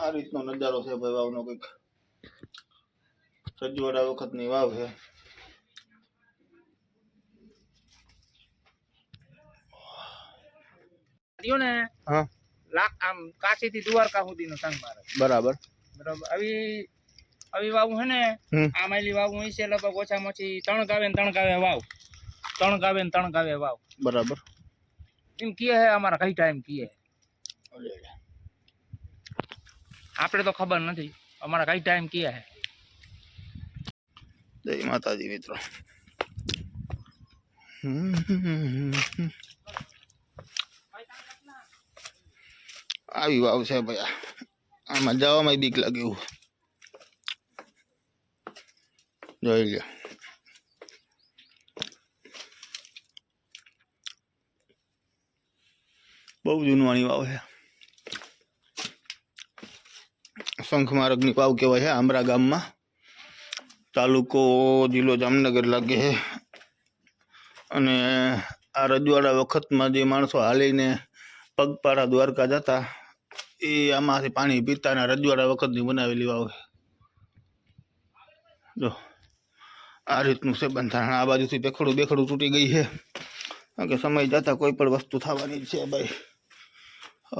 આ રીત નો નદારો છે ભાઈ વાવ નો કોઈ સજોડા વખત ની વાવ છે આdio ને હા લાખ આમ કાઠી થી દ્વારકા સુધી નો સંગ મારે બરાબર બરાબર આવી આવી વાવ છે ને આ માલી વાવ હૈ છે લાપોછા માંથી 3 ગાવે ને 3 ગાવે વાવ 3 ગાવે ને 3 ગાવે વાવ બરાબર કીન કીયા હે અમાર કઈ ટાઈમ કીયા આપણે તો ખબર નથી અમારા કઈ ટાઈમ ક્યાં હે જય માતાજી મિત્રો આવી વાવ છે ભાઈ આમાં જવામાં બીક લાગે એવું જોઈ લ્યો બહુ જૂનવાણી વાવ છે શંખમાર્ગની પાવ કહેવાય છે આમરા ગામમાં તાલુકો જિલ્લો જામનગર લાગે છે અને આ રજવાડા વખતમાં જે માણસો હાલીને પગપાળા દ્વારકા જતા એ આમાંથી પાણી પીતાના રજવાડા વખતની બનાવેલી વાવ જો આ રીતનું છે બંધારણ આ બાજુથી પેખડું બેખડું તૂટી ગઈ છે કારણ કે સમય જતાં કોઈ પણ વસ્તુ થવાની છે ભાઈ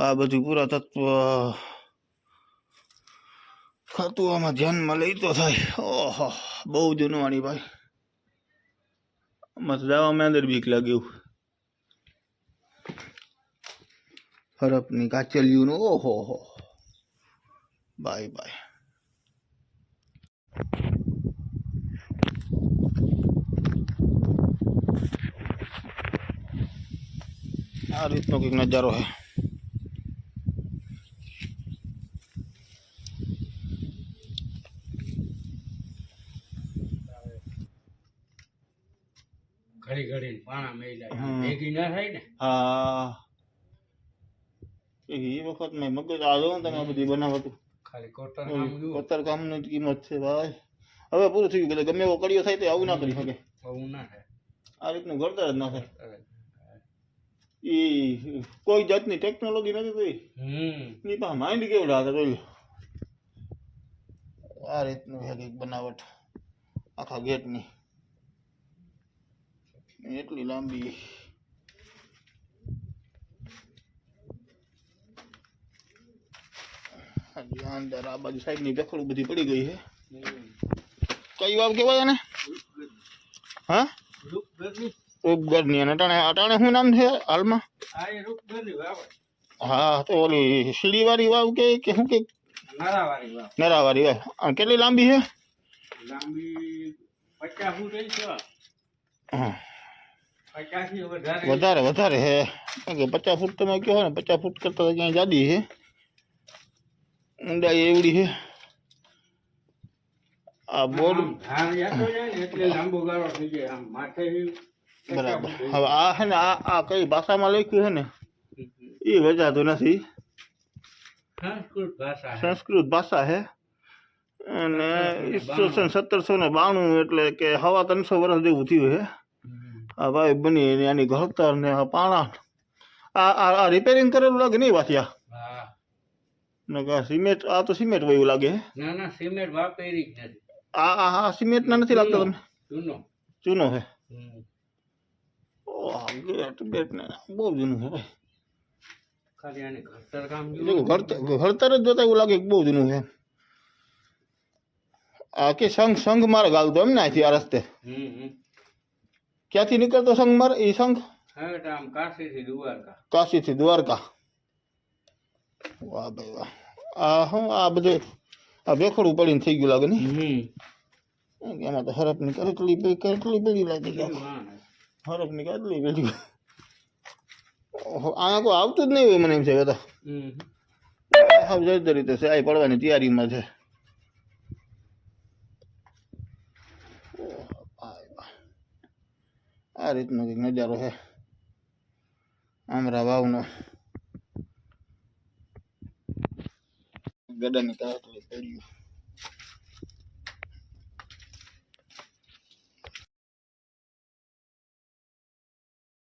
આ બધું પુરાતત્વ ફતુઓમાં ધ્યાનમાં લઈ તો થાય ઓહો બહુ જૂનવાણી ભાઈ મત દાવામાં અંદર બીક લાગ્યું હરપની કાચલિયું ઓહો હો બાય બાય આ રીતનો કંઈક નજારો હે ઘડી ઘડી પાણા મેલ્યા ભેગી ના થાય ને હા એ વખત મેં મગજ આવ્યો ને તમે આ બધી બનાવતું ખાલી કોટર કામ કોટર કામની કિંમત છે ભાઈ હવે પૂરું થઈ ગયું ગમે એવો કડિયો થાય તો આવું ના કરી શકે આવું ના થાય આ રીતનું ઘડતર જ ના થાય એ કોઈ જાતની ટેકનોલોજી નથી કોઈ ની પાસે માઇન્ડ કેવડા હતા જોઈ આ રીતનું હેક બનાવટ આખા ગેટની એટલી લાંબી અંદર આ બાજુ સાઈડ ની ગખડું બધી પડી ગઈ છે કઈ વાવ કેવાય એને હા રૂપગર ની અને અટાણે અટાણે શું નામ છે હાલમાં હા તો ઓલી સીડી વાળી વાવ કે કે શું કે નરાવાળી વાવ કેટલી લાંબી છે લાંબી પચાસ ફૂટ હા આ કાફી વધારે વધારે વધારે છે કે 50 ફૂટ તો ન ક્યો ને 50 ફૂટ કરતાં જ્યાદી છે આ ડાય એવડી છે આ બોલ ભાષા તો જ એટલે સંસ્કૃત ગારો થઈ જાય આમ માથે બરાબર હવે આ છે ને આ આ કઈ ભાષામાં લખ્યું છે ને ઈ વેજાતું નથી સંસ્કૃત ભાષા સંસ્કૃત ભાષા છે અને ઈ 1792 એટલે કે 350 વર્ષ દેવતીયું છે આવા ઈબને આની ઘરતર ને આ પાણા આ આ રિપેરિંગ કરેલું લાગે ની વાતિયા ને ガ સિમેન્ટ આ તો સિમેન્ટ વયુ લાગે ના ના સિમેન્ટ વાપરી કે નથી આ આ સિમેન્ટ ના નથી લાગતો તમને ચુનો ચુનો ઓ આગે બેટને બહુ જૂનું છે ખરિયાને ઘરતર કામ નું ઘરતર દેતા લાગે કે બહુ જૂનું છે આ કે સંગ સંગ માર ગાલતો એમ નથી આ રસ્તે હમ હમ ક્યાંથી નીકળતો સંઘ માર એ સંઘ કાશીથી દ્વારકા કાશીથી દ્વારકા વાહ ભાઈ વાહ આ હું આ બધું આ ભેખડું પડીને થઈ ગયું લાગે ને એમાં તો હરફની કેટલી કેટલી પેલી લાગી હરફની કેટલી પેલી આ કોઈ આવતું જ નહીં હોય મને એમ છે કહેતા હવે જજ રીતે છે આ પડવાની તૈયારીમાં છે આ રીતનો કંઈક નજારો છે આમરા વાવનો ગડાની કાકડી પડ્યું